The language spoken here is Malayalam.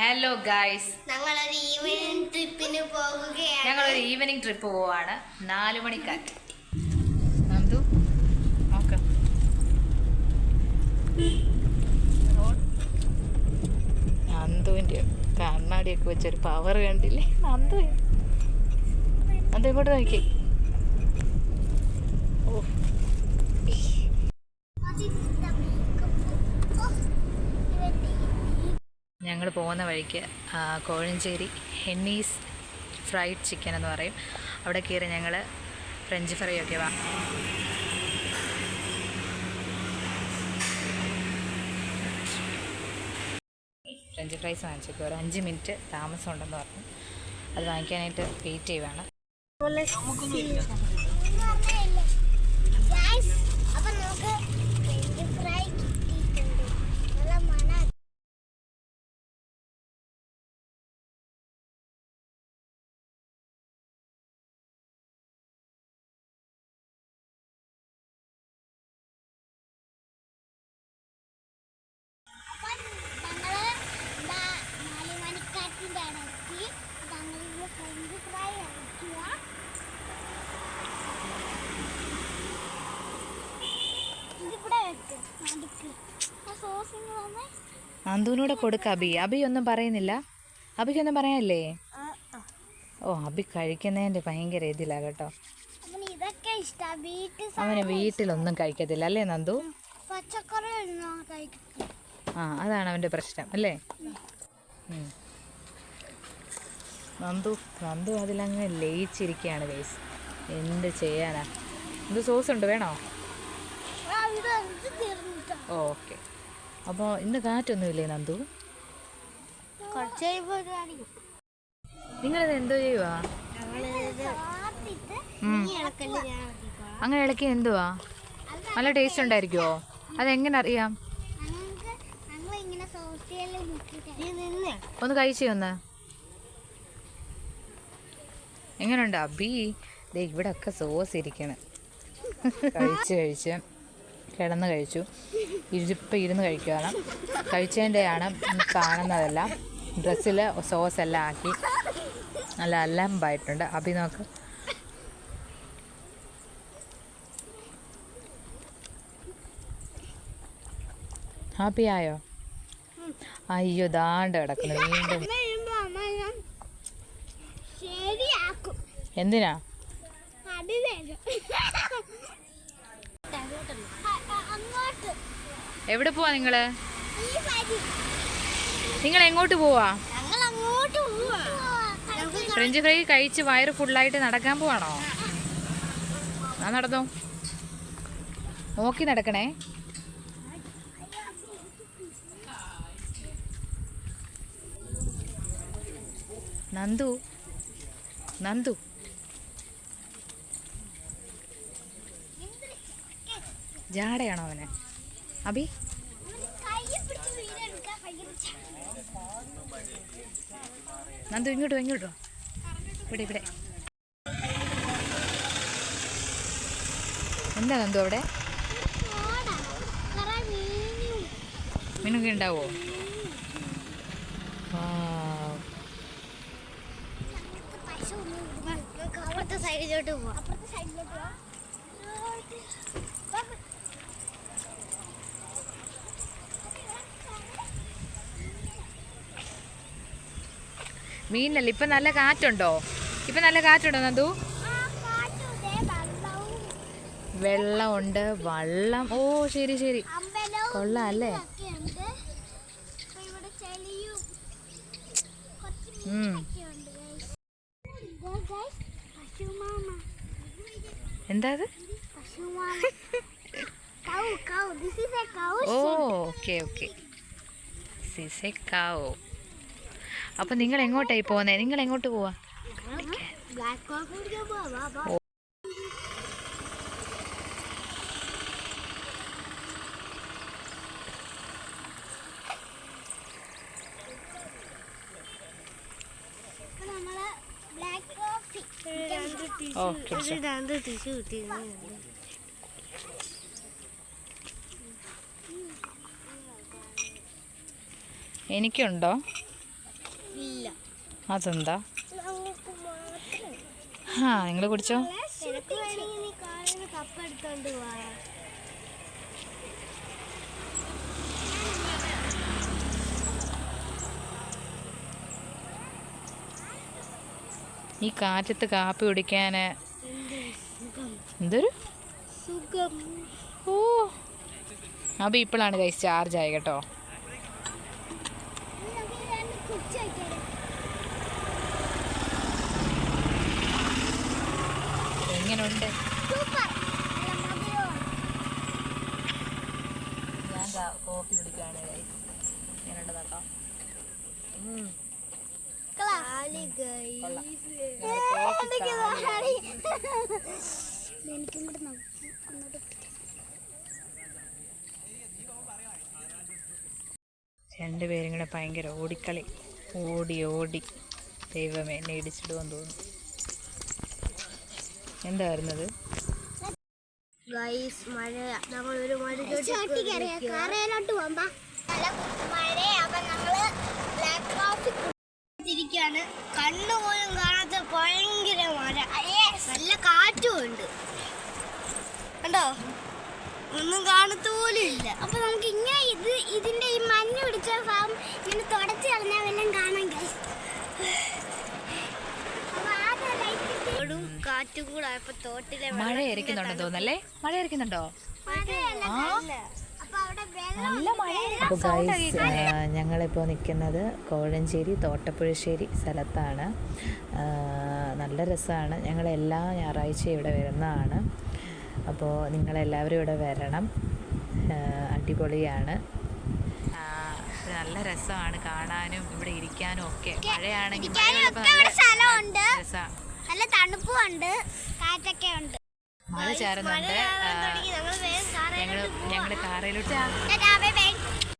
ഹലോ ഗായ്സ് ഞങ്ങളൊരു ഈവനിങ് ട്രിപ്പിന് പോകുകയാണ് ഞങ്ങളൊരു ഈവനിങ് ട്രിപ്പ് പോവാണ്. നാല് മണിക്കാറ്റ്. നന്ദുവിന്റെ കണ്ണാടിയൊക്കെ വെച്ചൊരു പവർ കണ്ടില്ലേ? നന്ദു. നന്ദു ഇങ്ങോട്ട് നോക്കി? ഞങ്ങൾ പോകുന്ന വഴിക്ക് കോഴഞ്ചേരി ഹെന്നീസ് ഫ്രൈഡ് ചിക്കൻ എന്ന് പറയും. അവിടെ കയറി ഞങ്ങൾ ഫ്രഞ്ച് ഫ്രൈ ഒക്കെ വാ. ഫ്രഞ്ച് ഫ്രൈസ് വാങ്ങിച്ചേക്കും. ഒരു അഞ്ച് മിനിറ്റ് താമസം ഉണ്ടെന്ന് പറഞ്ഞു. അത് വാങ്ങിക്കാനായിട്ട് വെയിറ്റ് ചെയ്യുവാണ് അപ്പൊ നമുക്ക് ഫ്രഞ്ച് ഫ്രൈ കിട്ടിയിട്ടുണ്ട് നല്ല മണം അപ്പം ഞങ്ങൾ നാ- നാല് മണിക്കാറ്റിന്റെ അടുത്ത് ഞങ്ങളിന്ന് ഫ്രഞ്ച് ഫ്രൈ അടിക്കുക ഇതിവിടെ വെക്ക് നടുക്ക് നന്ദുവിനൂടെ കൊടുക്ക അബി അബി ഒന്നും പറയുന്നില്ല. അബിക്കൊന്നും പറയാനില്ലേ? ഓ അബി കഴിക്കുന്നതിന്റെ ഭയങ്കര ഇതിലാ കേട്ടോ. അവന് വീട്ടിലൊന്നും കഴിക്കത്തില്ല അല്ലേ നന്ദു? ആ അതാണ് അവന്റെ പ്രശ്നം അല്ലേ? നന്ദു നന്ദു അതിലങ്ങ് ലയിച്ചിരിക്കുകയാണ് ഗൈസ് എന്ത് ചെയ്യാനാ? എന്ത് സോസ് ഉണ്ട് വേണോ? ഓക്കെ. അപ്പോൾ ഇന്ന് കാറ്റൊന്നുമില്ലേ നന്ദു? നിങ്ങളിത് എന്തോ ചെയ്യുവാ. അങ്ങനെ ഇളക്കി എന്തുവാ? നല്ല ടേസ്റ്റ് ഉണ്ടായിരിക്കുമോ അതെങ്ങനെ അറിയാം? ഒന്ന് കഴിച്ചേ ഒന്ന്. എങ്ങനെയുണ്ട് അബി? ദേ ഇവിടെ ഒക്കെ സോസ് ഇരിക്കണേ. കഴിച്ച് കഴിച്ച്. കിടന്ന് കഴിച്ചു. ഇരിപ്പ് ഇരുന്ന് കഴിക്കുകയാണ് കഴിച്ചതിന്റെയാണ് കാണുന്നതെല്ലാം. ഡ്രസ്സിൽ സോസ് എല്ലാം ആക്കി. നല്ല അലമ്പായിട്ടുണ്ട്. അഭി നോക്ക്. ഹാപ്പി ആയോ? അയ്യോ ദാണ്ട് കിടക്കുന്നു. വീണ്ടും. എന്തിനാ? എവിടെ പോവാ നിങ്ങൾ? നിങ്ങൾ എങ്ങോട്ട് പോവാ? ഫ്രഞ്ച് ഫ്രൈ കഴിച്ച് വയറ് ഫുള്ളായിട്ട് നടക്കാൻ പോവാണോ? ആ നടന്നോ? നോക്കി നടക്കണേ. നന്ദു. നന്ദു. ജാടയാണോ അവന്? അബി? നന്ദു ഇങ്ങോട്ടോ ഇങ്ങോട്ടോ. ഇവിടെ ഇവിടെ. എന്താ നന്ദു അവിടെ. മീനൊക്കെ ഉണ്ടാവോ? അപ്പുറത്തെ സൈഡിലോട്ട് പോവാം അപ്പുറത്തെ സൈഡിലോട്ട് പോവാം. മീനല്ല? ഇപ്പൊ നല്ല കാറ്റുണ്ടോ? ഇപ്പൊ നല്ല കാറ്റുണ്ടോ നന്ദു? വെള്ളമുണ്ട് വള്ളം. ഓ ശരി ശരി. കൊള്ളാം അല്ലേ. എന്താ അത്? ഓ ഓക്കെ ഓക്കെ. സിസെ സിസെക്കാവോ അപ്പൊ നിങ്ങൾ എങ്ങോട്ടായി പോകുന്നേ നിങ്ങൾ എങ്ങോട്ട് പോവാ എനിക്കുണ്ടോ? അതെന്താ? ആ നിങ്ങൾ കുടിച്ചോ? ഈ കാറ്റത്ത് കാപ്പി കുടിക്കാൻ എന്തൊരു? സുഖം. ഓ അപ്പോൾ ഇപ്പോഴാണ് കൈസ് ചാർജ് ആയി കേട്ടോ. എങ്ങനെയുണ്ട് ഞാൻ കോഫി കുടിക്കുകയാണ് നോക്കാം എനിക്കും കൂടെ നോ- അങ്ങോട്ട് രണ്ടുപേരും കൂടെ ഭയങ്കര ഓടിക്കളി. ഓടി ഓടി. ദൈവമേ എന്നെ ഇടിച്ചിടുമെന്ന് തോന്നുന്നു. എന്തായിരുന്നത് ഗൈസ് മഴ. നമ്മൾ ഒരു കരയിലോട്ട് പോകുമ്പോ കണ്ണു പോലും കാണാത്ത ഭയങ്കര മഴ. നല്ല കാറ്റും ഉണ്ട്. കണ്ടോ? ഒന്നും കാണത്ത പോലും ഇല്ല. അപ്പൊ നമുക്ക് ഇങ്ങനെ ഇത് ഇതിന്റെ ഈ മഞ്ഞ് പിടിച്ച ഭാഗം ഇങ്ങനെ തുടച്ചു കളഞ്ഞാൽ വല്ലതും കാണാൻ ഗൈസ്. കാറ്റും കൂടെ ആയപ്പോ തോട്ടിലെ മഴ ഇരിക്കുന്നുണ്ടെന്ന് തോന്നല്ലേ? മഴ ഇരിക്കുന്നുണ്ടോ ആ. നല്ല. മഴ അപ്പോൾ ഗൈസ് ഞങ്ങളിപ്പോൾ നിൽക്കുന്നത് കോഴഞ്ചേരി തോട്ടപ്പുഴശ്ശേരി സ്ഥലത്താണ്. നല്ല രസമാണ് ഞങ്ങൾ എല്ലാ ഞായറാഴ്ചയും ഇവിടെ വരുന്നതാണ്. അപ്പോൾ നിങ്ങളെല്ലാവരും ഇവിടെ വരണം. അടിപൊളിയാണ്. നല്ല രസമാണ് കാണാനും ഇവിടെ ഇരിക്കാനും ഒക്കെ. മഴയാണെങ്കിൽ ഇരിക്കാനും ഇവിടെ സ്ഥലമുണ്ട്. രസമാണ് നല്ല തണുപ്പും ഉണ്ട് കാറ്റൊക്കെ ഉണ്ട്. മഴ ചാരുന്നുണ്ട് ആ, ഞങ്ങൾ ഞങ്ങളുടെ കാറിലോട്ട് ബൈ